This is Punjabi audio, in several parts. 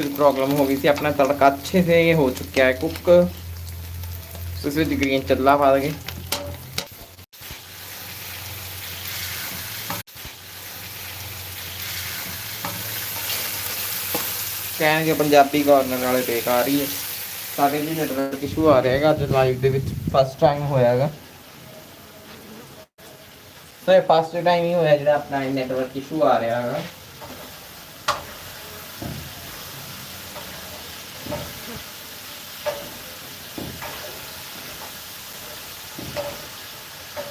प्रॉब्लम हो गई थी अपना तड़का अच्छे से ये हो चुका है कुक तो इसमें ग्रीन चल्ला पा देंगे ਕਹਿਣਗੇ ਪੰਜਾਬੀ ਕਾਰਨਰ ਵਾਲੇ ਬੇਕਾਰ ਹੀ ਹੈ ਸਾਡੇ ਲਈ ਨੈਟਵਰਕ ਇਸ਼ੂ ਆ ਰਿਹਾ ਹੈਗਾ ਅੱਜ ਲਾਈਵ ਦੇ ਵਿੱਚ ਫਸਟ ਟਾਈਮ ਹੋਇਆ ਹੈਗਾ ਸੋ ਇਹ ਫਸਟ ਟਾਈਮ ਹੀ ਹੋਇਆ ਜਿਹੜਾ ਆਪਣਾ ਨੈਟਵਰਕ ਇਸ਼ੂ ਆ ਰਿਹਾ ਹੈਗਾ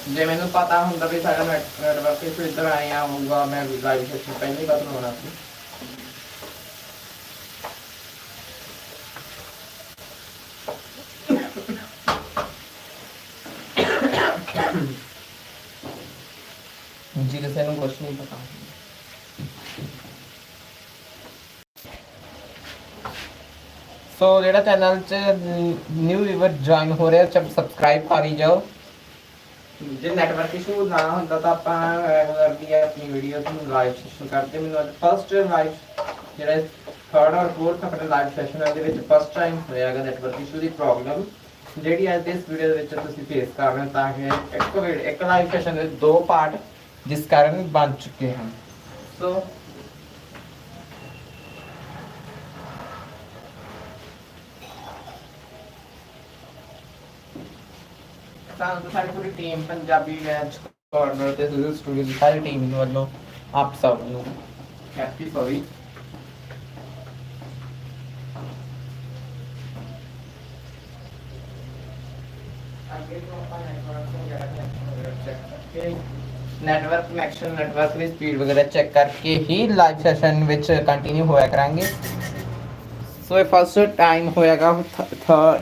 ਜੇ ਮੈਨੂੰ ਪਤਾ ਹੁੰਦਾ ਵੀ ਸਾਡਾ ਨੈਟਵਰਕ ਇਸ਼ੂ ਇੱਧਰ ਆਇਆ ਹੋਊਗਾ, ਮੈਂ ਲਾਈਵ ਸੈਸ਼ਨ ਪਹਿਲਾਂ ਹੀ ਬਦਲ ਹੋਣਾ ਸੀ। ਜੀ, ਕਿਸੇ ਨੂੰ ਕੁਛ ਨਹੀਂ ਪਤਾ। ਸੋ, ਜਿਹੜਾ ਚੈਨਲ 'ਚ ਨਿਊ ਵੀਵਰ ਜੁਆਇਨ ਹੋ ਰਿਹਾ ਸਬਸਕ੍ਰਾਈਬ ਕਰੀ ਜਾਓ। ਜੇ ਨੈਟਵਰਕ ਇਸ਼ੂ ਨਾ ਹੁੰਦਾ ਤਾਂ ਆਪਾਂ ਰੈਗੂਲਰ ਦੀ ਆਪਣੀ ਵੀਡੀਓ ਨੂੰ ਲਾਈਵ ਸੈਸ਼ਨ ਕਰਦੇ। ਮੈਨੂੰ ਅੱਜ ਫਸਟ ਲਾਈਵ ਜਿਹੜਾ ਥਰਡ ਔਰ ਫੋਰਥ ਆਪਣੇ ਲਾਈਵ ਸੈਸ਼ਨ ਦੇ ਵਿੱਚ ਫਸਟ ਟਾਈਮ ਹੋਇਆਗਾ ਨੈਟਵਰਕ ਇਸ਼ੂ ਦੀ ਪ੍ਰੋਬਲਮ ਜਿਹੜੀ ਅੱਜ ਦੇ ਇਸ ਵੀਡੀਓ ਦੇ ਵਿੱਚ ਤੁਸੀਂ ਫੇਸ ਕਰ ਰਹੇ ਹੋ, ਤਾਂ ਕਿ ਇੱਕ ਇੱਕ ਲਾਈਵ ਸੈਸ਼ਨ ਦੇ ਦੋ ਪਾਰਟ ਜਿਸ ਕਾਰਨ ਬਣ ਚੁੱਕੇ ਹਨ। ਸੋ ਸਾਨੂੰ ਸਾਡੀ ਪੂਰੀ ਟੀਮ ਪੰਜਾਬੀ ਵੈਜ ਕਾਰਨਰ ਤੇ ਸੁਜ਼ੂ ਸਟੂਡੀਓ ਦੀ ਸਾਰੀ ਟੀਮ ਨੂੰ ਵੱਲੋਂ ਆਪ ਸਭ ਨੂੰ happy sorry network connection network ਦੀ ਸਪੀਡ ਵਗੈਰਾ ਚੈੱਕ ਕਰਕੇ ਹੀ ਲਾਈਵ ਸੈਸ਼ਨ ਵਿੱਚ ਕੰਟੀਨਿਊ ਹੋਇਆ ਕਰਾਂਗੇ। ਸੋ ਇਹ ਫਸਟ ਟਾਈਮ ਹੋਇਆਗਾ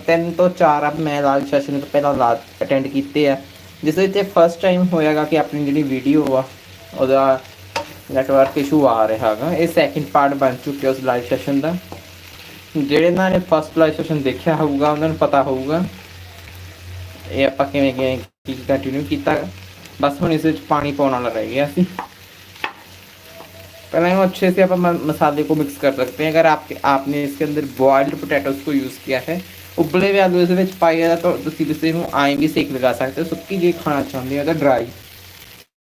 ਤਿੰਨ ਤੋਂ ਚਾਰ ਅਬ ਮੈਂ ਲਾਈਵ ਸੈਸ਼ਨ ਪਹਿਲਾਂ ਲਾ ਅਟੈਂਡ ਕੀਤੇ ਆ। ਜਿਸ ਵਿੱਚ ਇਹ ਫਸਟ ਟਾਈਮ ਹੋਇਆਗਾ ਕਿ ਆਪਣੀ ਜਿਹੜੀ ਵੀਡੀਓ ਆ, ਉਹਦਾ ਨੈਟਵਰਕ ਇਸ਼ੂ ਆ ਰਿਹਾ ਹੈਗਾ ਇਹ ਸੈਕਿੰਡ ਪਾਰਟ ਬਣ ਚੁੱਕਿਆ ਉਸ ਲਾਈਵ ਸੈਸ਼ਨ ਦਾ। ਜਿਹੜੇ ਨਾਲ ਨੇ ਫਸਟ ਲਾਈਵ ਸੈਸ਼ਨ ਦੇਖਿਆ ਹੋਊਗਾ, ਉਹਨਾਂ ਨੂੰ ਪਤਾ ਹੋਊਗਾ ਇਹ ਆਪਾਂ ਕਿਵੇਂ ਕਿਵੇਂ ਕੀ ਕੰਟੀਨਿਊ ਕੀਤਾ। ਬਸ ਹੁਣ ਇਸ ਵਿੱਚ ਪਾਣੀ ਪਾਉਣ ਵਾਲਾ ਰਹਿ ਗਿਆ ਸੀ। पहले हम अच्छे से अपन म- मसाले को मिक्स कर सकते हैं अगर आप आपने इसके अंदर बॉइल्ड पोटैटोस को यूज़ किया है ਉਬਲੇ ਹੋਏ ਆਲੂ ਇਸ ਵਿੱਚ ਪਾਏ ਆ ਤਾਂ ਤੁਸੀਂ ਕਿਸੇ ਨੂੰ ਆਏ ਵੀ ਸੇਕ ਲਗਾ ਸਕਦੇ ਹੋ ਸੁੱਕੀ ਜੇ ਖਾਣਾ ਚਾਹੁੰਦੇ ਹੋ ਤਾਂ ਡਰਾਈ